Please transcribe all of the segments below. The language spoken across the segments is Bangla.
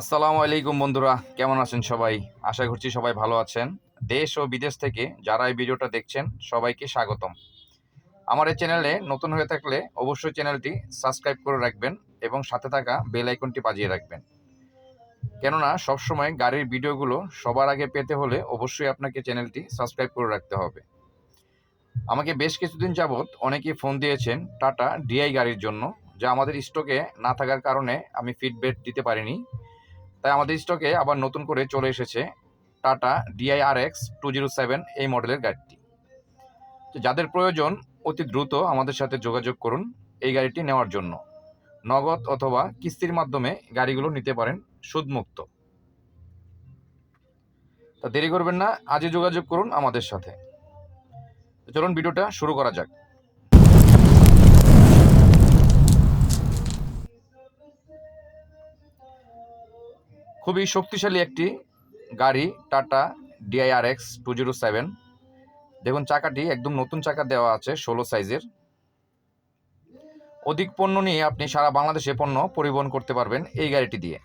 আসসালামু আলাইকুম বন্ধুরা, কেমন আছেন সবাই? আশা করছি সবাই ভালো আছেন। দেশ ও বিদেশ থেকে যারা এই ভিডিওটা দেখছেন, সবাইকে স্বাগতম। আমার এই চ্যানেলে নতুন হয়ে থাকলে অবশ্যই চ্যানেলটি সাবস্ক্রাইব করে রাখবেন এবং সাথে থাকা বেল আইকনটি বাজিয়ে রাখবেন। কেননা, সবসময় গাড়ির ভিডিওগুলো সবার আগে পেতে হলে অবশ্যই আপনাকে চ্যানেলটি সাবস্ক্রাইব করে রাখতে হবে। আমাকে বেশ কিছুদিন যাবৎ অনেকেই ফোন দিয়েছেন টাটা ডিআই গাড়ির জন্য, যা আমাদের স্টকে না থাকার কারণে আমি ফিডব্যাক দিতে পারিনি। তাই আমাদের স্টকে আবার নতুন করে চলে এসেছে Tata DI R X two zero seven এই মডেলের গাড়িটি। তো যাদের প্রয়োজন, অতি দ্রুত আমাদের সাথে যোগাযোগ করুন এই গাড়িটি নেওয়ার জন্য। নগদ অথবা কিস্তির মাধ্যমে গাড়িগুলো নিতে পারেন সুদমুক্ত। তা দেরি করবেন না, আজই যোগাযোগ করুন আমাদের সাথে। চলুন, ভিডিওটা শুরু করা যাক। খুবই শক্তিশালী একটি গাড়ি, Tata DIR X two zero seven. দেখুন, চাকাটি একদম নতুন চাকা দেওয়া আছে, ষোলো সাইজের। অধিক পণ্য নিয়ে আপনি সারা বাংলাদেশে পণ্য পরিবহন করতে পারবেন এই গাড়িটি দিয়ে।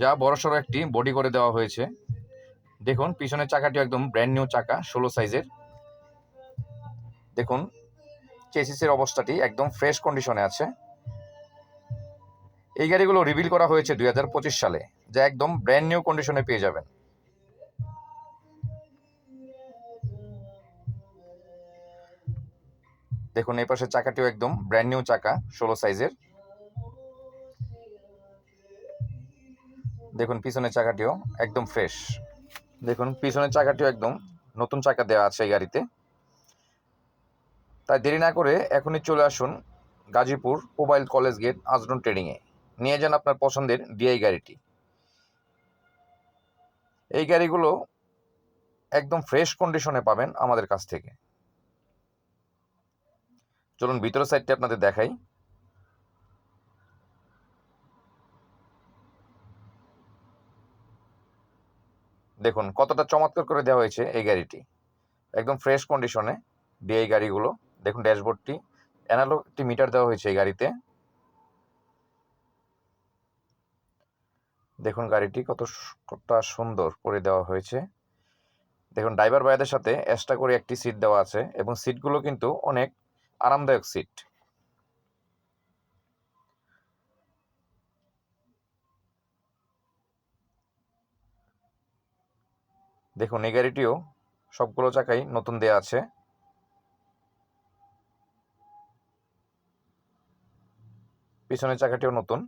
যা বড়সড় একটি বডি করে দেওয়া হয়েছে। দেখুন, পিছনের চাকাটি একদম ব্র্যান্ড নিউ চাকা, ষোলো সাইজের। দেখুন চেসিসের অবস্থাটি একদম ফ্রেশ কন্ডিশনে আছে। এই গাড়িগুলো রিভিল করা হয়েছে দুই হাজার পঁচিশ সালে, যা একদম ব্র্যান্ড নিউ কন্ডিশনে পেয়ে যাবেন। দেখুন, এই পাশের চাকাটিও একদম ব্র্যান্ড নিউ চাকা, ষোলো সাইজের দেখুন, পিছনের চাকাটিও একদম ফ্রেশ দেখুন, পিছনের চাকাটিও একদম নতুন চাকা দেওয়া আছে এই গাড়িতে। তাই দেরি না করে এখনই চলে আসুন গাজীপুর মোবাইল কলেজ গেট আজরন ট্রেডিংয়ে নিয়ে যান আপনার পছন্দের ডিআই গাড়িটি। এই গাড়িগুলো একদম ফ্রেশ কন্ডিশনে পাবেন আমাদের কাছ থেকে। চলুন ভিতরের সাইডটি আপনাদের দেখাই। দেখুন, কতটা চমৎকার করে দেওয়া হয়েছে এই গাড়িটি। একদম ফ্রেশ কন্ডিশনে ডিআই গাড়িগুলো। দেখুন ড্যাশবোর্ডটি অ্যানালগ একটি মিটার দেওয়া হয়েছে এই গাড়িতে। দেখুন গাড়িটি কত কতটা সুন্দর করে দেওয়া হয়েছে। দেখুন ড্রাইভার ভাইদের সাথে এক্সট্রা করে একটি সিট দেওয়া আছে এবং সিটগুলো কিন্তু অনেক আরামদায়ক সিট দেখুন এই গাড়িটিও সবগুলো চাকাই নতুন দেয়া আছে। পিছনের চাকাটিও নতুন।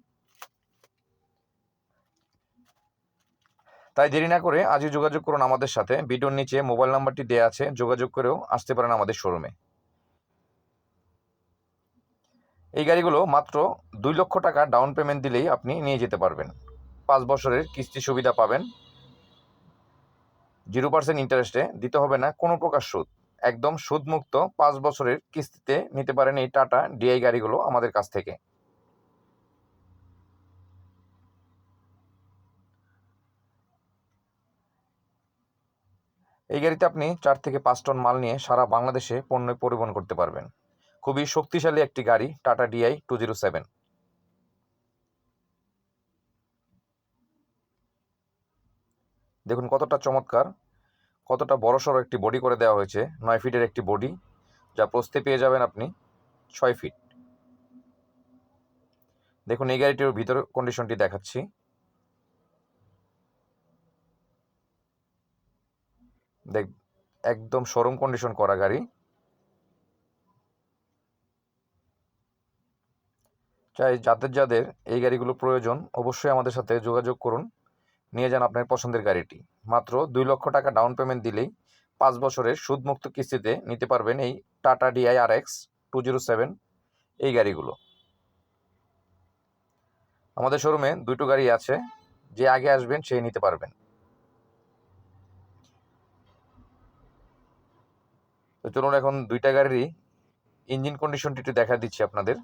তাই দেরি না করে আজই যোগাযোগ করুন আমাদের সাথে। ভিডিওর নিচে মোবাইল নাম্বারটি দেওয়া আছে, যোগাযোগ করেও আসতে পারেন আমাদের শোরুমে। এই গাড়িগুলো মাত্র দুই লক্ষ টাকা ডাউন পেমেন্ট দিলেই আপনি নিয়ে যেতে পারবেন। পাঁচ বছরের কিস্তি সুবিধা পাবেন। জিরো পার্সেন্ট ইন্টারেস্টে দিতে হবে না কোনো প্রকার সুদ। একদম সুদমুক্ত পাঁচ বছরের কিস্তিতে নিতে পারেন এই টাটা ডিআই গাড়িগুলো আমাদের কাছ থেকে। এই গাড়িতে আপনি চার থেকে পাঁচ টন মাল নিয়ে সারা বাংলাদেশে পণ্য পরিবহন করতে পারবেন। খুবই শক্তিশালী একটি গাড়ি, Tata DI two zero seven. দেখুন কতটা চমৎকার, কতটা বড়সড় একটি বডি করে দেওয়া হয়েছে, নয় ফিটের একটি বডি যা প্রস্তে পেয়ে যাবেন আপনি ছয় ফিট দেখুন এই গাড়িটির ভিতর কন্ডিশনটি দেখাচ্ছি। দেখ, একদম শোরুম কন্ডিশন করা গাড়ি। চাই, যাদের যাদের এই গাড়িগুলো প্রয়োজন, অবশ্যই আমাদের সাথে যোগাযোগ করুন। নিয়ে যান আপনার পছন্দের গাড়িটি। মাত্র দুই লক্ষ টাকা ডাউন পেমেন্ট দিলেই পাঁচ বছরের সুদমুক্ত কিস্তিতে নিতে পারবেন এই Tata DI R X two zero seven এই গাড়িগুলো। আমাদের শোরুমে দুটো গাড়ি আছে, যে আগে আসবেন সেই নিতে পারবেন। তো চলুন এখন দুইটা গাড়িরই ইঞ্জিন কন্ডিশনটি একটু দেখা দিচ্ছি আপনাদের।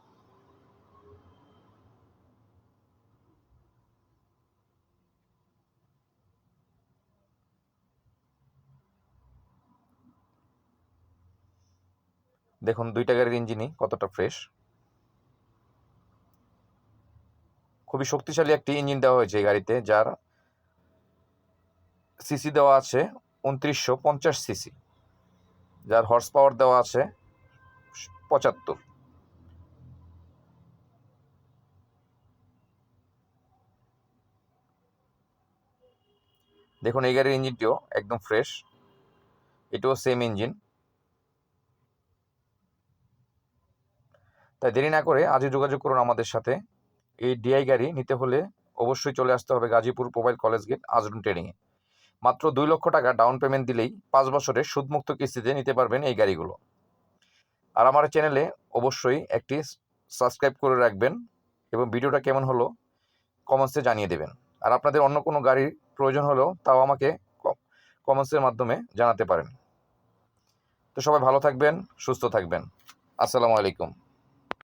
দেখুন, দুইটা গাড়ির ইঞ্জিনই কতটা ফ্রেশ খুবই শক্তিশালী একটি ইঞ্জিন দেওয়া হয়েছে এই গাড়িতে, যার সিসি দেওয়া আছে, উনত্রিশশো পঞ্চাশ সিসি যার হর্স পাওয়ার দেওয়া আছে পঁচাত্তর। দেখুন, এই গাড়ির ইঞ্জিনটিও একদম ফ্রেশ এটাও সেম ইঞ্জিন তাই দেরি না করে আজই যোগাযোগ করুন আমাদের সাথে। এই ডিআই গাড়ি নিতে হলে অবশ্যই চলে আসতে হবে গাজীপুর মোবাইল কলেজ গেট আজরুন ট্রেডিংয়ে মাত্র দুই লক্ষ টাকা ডাউন পেমেন্ট দিলেই পাঁচ বছরের সুদমুক্ত কিস্তিতে নিতে পারবেন এই গাড়িগুলো। আর আমার চ্যানেলে অবশ্যই একটি সাবস্ক্রাইব করে রাখবেন এবং ভিডিওটা কেমন হলো কমেন্টসে জানিয়ে দেবেন। আর আপনাদের অন্য কোনো গাড়ির প্রয়োজন হলেও তাও আমাকে কমেন্টসের মাধ্যমে জানাতে পারেন। তো সবাই ভালো থাকবেন, সুস্থ থাকবেন। আসসালামু আলাইকুম।